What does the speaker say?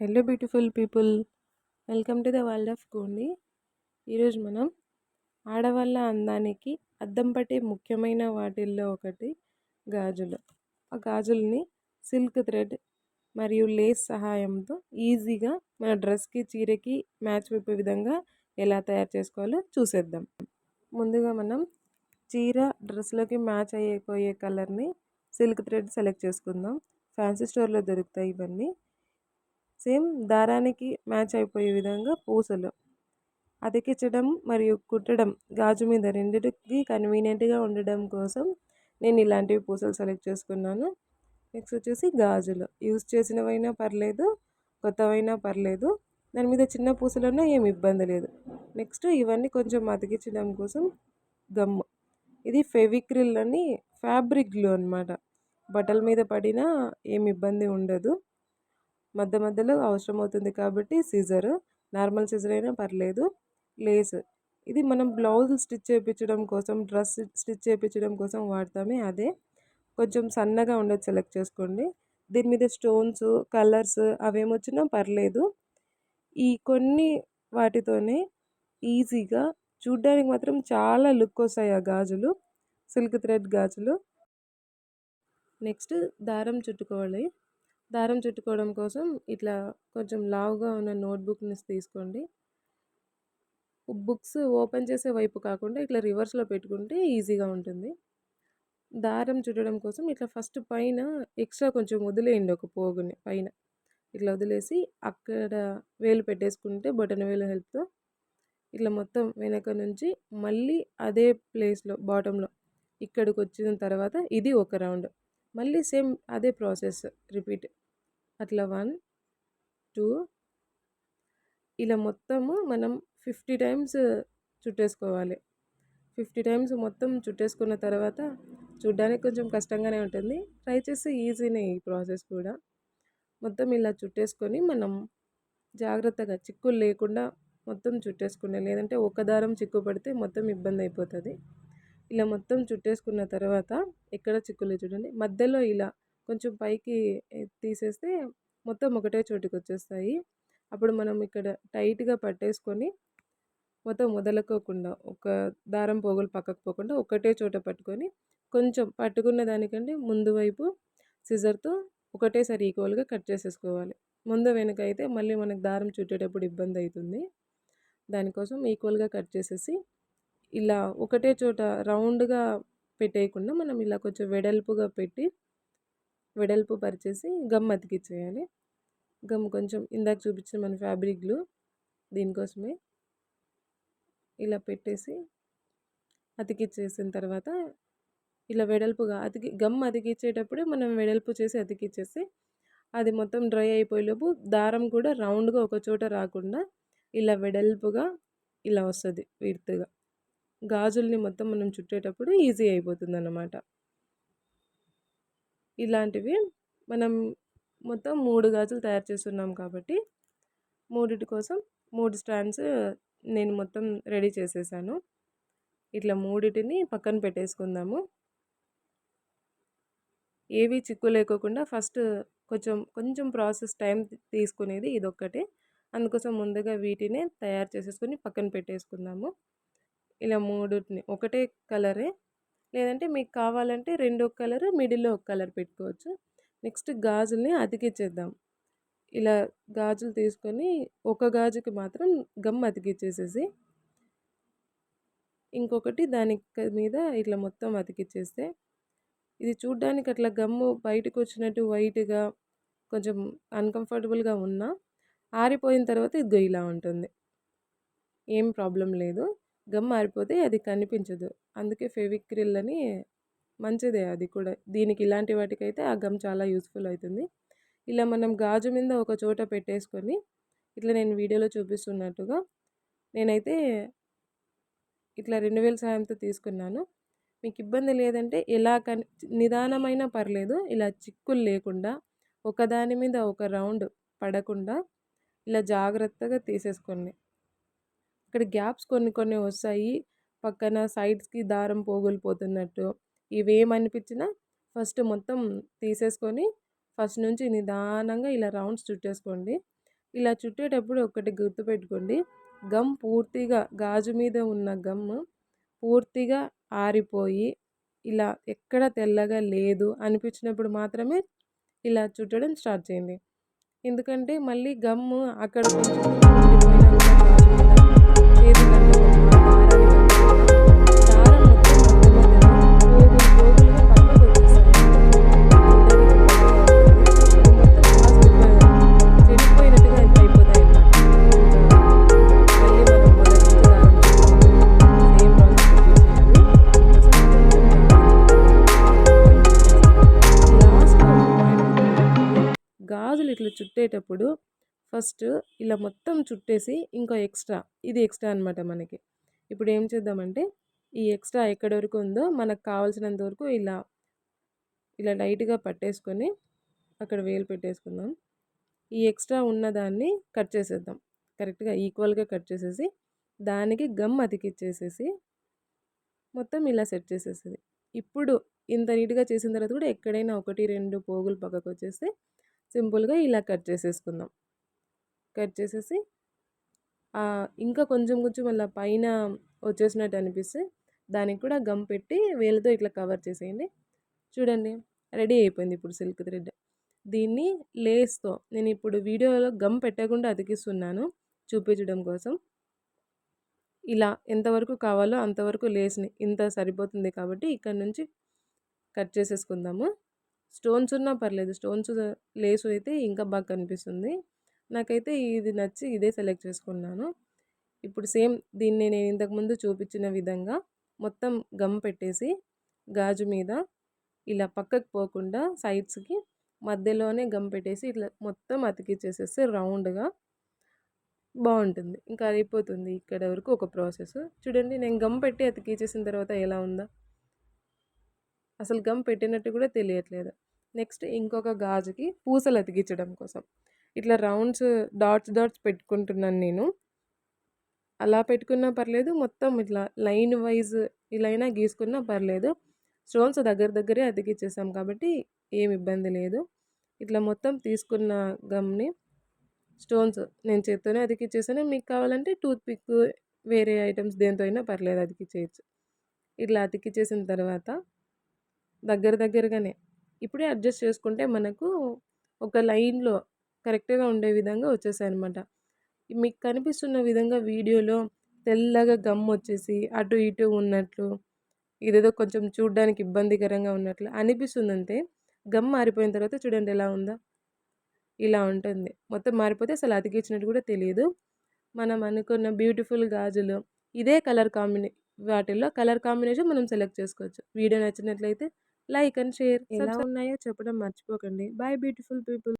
Hello beautiful people welcome to the world of Gondi ఈరోజు మనం ఆడవాళ్ళ అందానికి అద్దం పట్టే ముఖ్యమైన వాటిల్లో ఒకటి గాజులు. ఆ గాజుల్ని సిల్క్ థ్రెడ్ మరియు లేస్ సహాయంతో ఈజీగా మన డ్రెస్కి చీరకి మ్యాచ్ అయిపోయే విధంగా ఎలా తయారు చేసుకోవాలో చూసేద్దాం. ముందుగా మనం చీర డ్రెస్లోకి మ్యాచ్ అయిపోయే కలర్ని సిల్క్ థ్రెడ్ సెలెక్ట్ చేసుకుందాం. ఫ్యాన్సీ స్టోర్లో దొరుకుతాయి ఇవన్నీ. సేమ్ దారానికి మ్యాచ్ అయిపోయే విధంగా పూసలు. అతికించడం మరియు కుట్టడం గాజు మీద రెండింటికి కన్వీనియంట్గా ఉండడం కోసం నేను ఇలాంటివి పూసలు సెలెక్ట్ చేసుకున్నాను. నెక్స్ట్ వచ్చేసి గాజులు. యూజ్ చేసినవైనా పర్లేదు కొత్తవైనా పర్లేదు. దాని మీద చిన్న పూసలున్నా ఏమి ఇబ్బంది లేదు. నెక్స్ట్ ఇవన్నీ కొంచెం అతికించడం కోసం గమ్ము. ఇది ఫెవిక్రిల్ అని ఫ్యాబ్రిక్ గ్లూ అనమాట బట్టల మీద పడినా ఏమి ఇబ్బంది ఉండదు. మధ్య మధ్యలో అవసరం అవుతుంది కాబట్టి సీజరు నార్మల్ సీజర్ అయినా పర్లేదు. లేస్ ఇది మనం బ్లౌజ్ స్టిచ్ చేయించడం కోసం డ్రెస్ స్టిచ్ చేయించడం కోసం వాడతామే అదే. కొంచెం సన్నగా ఉండేది సెలెక్ట్ చేసుకోండి. దీని మీద స్టోన్స్ కలర్స్ అవేమొచ్చినా పర్లేదు. ఈ కొన్ని వాటితోనే ఈజీగా చూడ్డానికి మాత్రం చాలా లుక్ వస్తాయి ఆ గాజులు. సిల్క్ థ్రెడ్ గాజులు. నెక్స్ట్ దారం చుట్టుకోవాలి. దారం చుట్టుకోవడం కోసం ఇట్లా కొంచెం లావుగా ఉన్న నోట్బుక్ని తీసుకోండి. బుక్స్ ఓపెన్ చేసే వైపు కాకుండా ఇట్లా రివర్స్లో పెట్టుకుంటే ఈజీగా ఉంటుంది. దారం చుట్టడం కోసం ఇట్లా ఫస్ట్ పైన ఎక్స్ట్రా కొంచెం వదిలేయండి ఒక పోగుని పైన. ఇట్లా వదిలేసి అక్కడ వేలు పెట్టేసుకుంటే బటన్ వేలు హెల్ప్తో ఇట్లా మొత్తం వెనక నుంచి మళ్ళీ అదే ప్లేస్లో బాటంలో ఇక్కడికి వచ్చిన తర్వాత ఇది ఒక రౌండ్. మళ్ళీ సేమ్ అదే ప్రాసెస్ రిపీట్. అట్లా వన్ టూ. ఇలా మొత్తము మనం ఫిఫ్టీ టైమ్స్ చుట్టేసుకోవాలి. ఫిఫ్టీ టైమ్స్ మొత్తం చుట్టేసుకున్న తర్వాత చూడ్డానికి కొంచెం కష్టంగానే ఉంటుంది. ట్రై చేస్తే ఈజీనే ఈ ప్రాసెస్ కూడా. మొత్తం ఇలా చుట్టేసుకొని మనం జాగ్రత్తగా చిక్కులు లేకుండా మొత్తం చుట్టేసుకునే లేదంటే ఒక దారం చిక్కు పడితే మొత్తం ఇబ్బంది అయిపోతుంది. ఇలా మొత్తం చుట్టేసుకున్న తర్వాత ఎక్కడ చిక్కులు చూడండి. మధ్యలో ఇలా కొంచెం పైకి తీసేస్తే మొత్తం ఒకటే చోటుకి వచ్చేస్తాయి అప్పుడు మనం ఇక్కడ టైట్గా పట్టేసుకొని మొత్తం వదలకోకుండా ఒక దారం పోగులు పక్కకు పోకుండా ఒకటే చోట పట్టుకొని కొంచెం పట్టుకున్న దానికంటే ముందు వైపు సిజర్తో ఒకటేసారి ఈక్వల్గా కట్ చేసేసుకోవాలి. ముందు వెనుక అయితే మళ్ళీ మనకు దారం చుట్టేటప్పుడు ఇబ్బంది అవుతుంది. దానికోసం ఈక్వల్గా కట్ చేసేసి ఇలా ఒకటే చోట రౌండ్గా పెట్టేయకుండా మనం ఇలా కొంచెం వెడల్పుగా పెట్టి వెడల్పు పరిచేసి గమ్ అతికిచ్చేయాలి. గమ్ కొంచెం ఇందాక చూపించిన మన ఫ్యాబ్రిక్ గ్లూ దీనికోసమే ఇలా పెట్టేసి అతికిచ్చేసిన తర్వాత ఇలా వెడల్పుగా అతికి గమ్ అతికిచ్చేటప్పుడు మనం వెడల్పు చేసి అతికిచ్చేసి అది మొత్తం డ్రై అయిపోయేలోపు దారం కూడా రౌండ్గా ఒక చోట రాకుండా ఇలా వెడల్పుగా ఇలా వస్తుంది విడుతుగా. గాజుల్ని మొత్తం మనం చుట్టేటప్పుడు ఈజీ అయిపోతుంది అన్నమాట ఇలాంటివి మనం మొత్తం మూడు గాజులు తయారు చేస్తున్నాం కాబట్టి మూడిటి కోసం మూడు స్టాండ్స్ నేను మొత్తం రెడీ చేసేసాను. ఇట్లా మూడిటిని పక్కన పెట్టేసుకుందాము. ఏవి చిక్కు లేకోకుండా ఫస్ట్ కొంచెం కొంచెం ప్రాసెస్ టైం తీసుకునేది ఇదొక్కటే. అందుకోసం ముందుగా వీటిని తయారు చేసేసుకొని పక్కన పెట్టేసుకుందాము. ఇలా మూడుని ఒకటే కలరే. లేదంటే మీకు కావాలంటే రెండో కలర్ మిడిల్లో ఒక కలర్ పెట్టుకోవచ్చు. నెక్స్ట్ గాజుల్ని అతికిచ్చేద్దాం. ఇలా గాజులు తీసుకొని ఒక గాజుకి మాత్రం గమ్ అతికిచ్చేసేసి ఇంకొకటి దాని మీద ఇట్లా మొత్తం అతికిచ్చేస్తే ఇది చూడ్డానికి అట్లా గమ్ము బయటకు వచ్చినట్టు వైట్గా కొంచెం అన్కంఫర్టబుల్గా ఉన్నా ఆరిపోయిన తర్వాత ఇది ఇలా ఉంటుంది. ఏం ప్రాబ్లం లేదు. గమ్ ఆరిపోతే అది కనిపించదు. అందుకే ఫెవిక్రిల్ అని మంచిదే అది కూడా. దీనికి ఇలాంటి వాటికైతే ఆ గమ్ చాలా యూస్ఫుల్ అవుతుంది. ఇలా మనం గాజు మీద ఒక చోట పెట్టేసుకొని ఇట్లా నేను వీడియోలో చూపిస్తున్నట్టుగా నేనైతే ఇట్లా రెండు వేల సాయంతో తీసుకున్నాను. మీకు ఇబ్బంది లేదంటే ఎలా కని నిదానమైన పర్లేదు. ఇలా చిక్కులు లేకుండా ఒకదాని మీద ఒక రౌండ్ పడకుండా ఇలా జాగ్రత్తగా తీసేసుకోండి. ఇక్కడ గ్యాప్స్ కొన్ని కొన్ని వస్తాయి. పక్కన సైడ్స్కి దారం పోగులిపోతున్నట్టు. ఇవేమనిపించినా ఫస్ట్ మొత్తం తీసేసుకొని ఫస్ట్ నుంచి నిదానంగా ఇలా రౌండ్స్ చుట్టేసుకోండి. ఇలా చుట్టేటప్పుడు ఒకటి గుర్తుపెట్టుకోండి. గమ్ పూర్తిగా గాజు మీద ఉన్న గమ్ పూర్తిగా ఆరిపోయి ఇలా ఎక్కడ తెల్లగా లేదు అనిపించినప్పుడు మాత్రమే ఇలా చుట్టడం స్టార్ట్ చేయండి. ఎందుకంటే మళ్ళీ గమ్ అక్కడ ఇట్లా చుట్టేటప్పుడు ఫస్ట్ ఇలా మొత్తం చుట్టేసి ఇంకా ఎక్స్ట్రా ఇది ఎక్స్ట్రా అనమాట మనకి. ఇప్పుడు ఏం చేద్దామంటే ఈ ఎక్స్ట్రా ఎక్కడి వరకు ఉందో మనకు కావాల్సినంత వరకు ఇలా ఇలా లైట్గా పట్టేసుకొని అక్కడ వేలు పెట్టేసుకుందాం. ఈ ఎక్స్ట్రా ఉన్నదాన్ని కట్ చేసేద్దాం. కరెక్ట్గా ఈక్వల్గా కట్ చేసేసి దానికి గమ్ అతికిచ్చేసేసి మొత్తం ఇలా సెట్ చేసేసేది. ఇప్పుడు ఇంత నీట్గా చేసిన తర్వాత కూడా ఎక్కడైనా ఒకటి రెండు పోగులు పక్కకు వచ్చేస్తే సింపుల్గా ఇలా కట్ చేసేసుకుందాం. కట్ చేసేసి ఇంకా కొంచెం కొంచెం అలా పైన వచ్చేసినట్టు అనిపిస్తే దానికి కూడా గమ్ పెట్టి వేలతో ఇట్లా కవర్ చేసేయండి. చూడండి రెడీ అయిపోయింది ఇప్పుడు సిల్క్ థ్రెడ్. దీన్ని లేస్తో నేను ఇప్పుడు వీడియోలో గమ్ పెట్టకుండా అతికిస్తున్నాను చూపించడం కోసం. ఇలా ఎంతవరకు కావాలో అంతవరకు లేస్ని ఇంత సరిపోతుంది కాబట్టి ఇక్కడ నుంచి కట్ చేసేసుకుందాము. స్టోన్స్ ఉన్నా పర్లేదు. స్టోన్స్ లేసు అయితే ఇంకా బాగా కనిపిస్తుంది. నాకైతే ఇది నచ్చి ఇదే సెలెక్ట్ చేసుకున్నాను. ఇప్పుడు సేమ్ దీన్ని నేను ఇంతకుముందు చూపించిన విధంగా మొత్తం గమ్ పెట్టేసి గాజు మీద ఇలా పక్కకు పోకుండా సైడ్స్కి మధ్యలోనే గమ్ పెట్టేసి ఇట్లా మొత్తం అతికిచ్చేసేస్తే రౌండ్గా బాగుంటుంది. ఇంకా అయిపోతుంది. ఇక్కడ వరకు ఒక ప్రాసెస్. చూడండి నేను గమ్ పెట్టి అతికిచ్చేసిన తర్వాత ఎలా ఉందా? అసలు గమ్ పెట్టినట్టు కూడా తెలియట్లేదు. నెక్స్ట్ ఇంకొక గాజుకి పూసలు అతికించడం కోసం. ఇట్లా రౌండ్స్ డాట్స్ డాట్స్ పెట్టుకుంటున్నాను నేను. అలా పెట్టుకున్నా పర్లేదు మొత్తం ఇట్లా లైన్ వైజ్ ఇలా అయినా గీసుకున్నా పర్లేదు. స్టోన్స్ దగ్గర దగ్గరే అతికిచ్చేసాం కాబట్టి ఏం ఇబ్బంది లేదు. ఇట్లా మొత్తం తీసుకున్న గమ్ని స్టోన్స్ నేను చేత్తోనే అతికిచ్చేసాను. మీకు కావాలంటే టూత్ పిక్ వేరే ఐటమ్స్ దేంతో అయినా పర్లేదు అతికిచ్చేయచ్చు. ఇట్లా అతికిచ్చేసిన తర్వాత దగ్గర దగ్గరగానే. ఇప్పుడే అడ్జస్ట్ చేసుకుంటే మనకు ఒక లైన్లో కరెక్ట్గా ఉండే విధంగా వచ్చేసాయి అనమాట మీకు కనిపిస్తున్న విధంగా వీడియోలో తెల్లగా గమ్ వచ్చేసి అటు ఇటు ఉన్నట్లు ఇదేదో కొంచెం చూడడానికి ఇబ్బందికరంగా ఉన్నట్లు అనిపిస్తుంది అంతే గమ్ మారిపోయిన తర్వాత చూడండి ఎలా ఉందా? ఇలా ఉంటుంది. మొత్తం మారిపోతే అసలు అతికిచ్చినట్టు కూడా తెలియదు. మనం అనుకున్న బ్యూటిఫుల్ గాజులు ఇదే కలర్ కాంబినే వాటిల్లో కలర్ కాంబినేషన్ మనం సెలెక్ట్ చేసుకోవచ్చు. వీడియో నచ్చినట్లయితే లైక్ అండ్ షేర్. ఎలా ఉన్నాయో చెప్పడం మర్చిపోకండి. Bye beautiful people.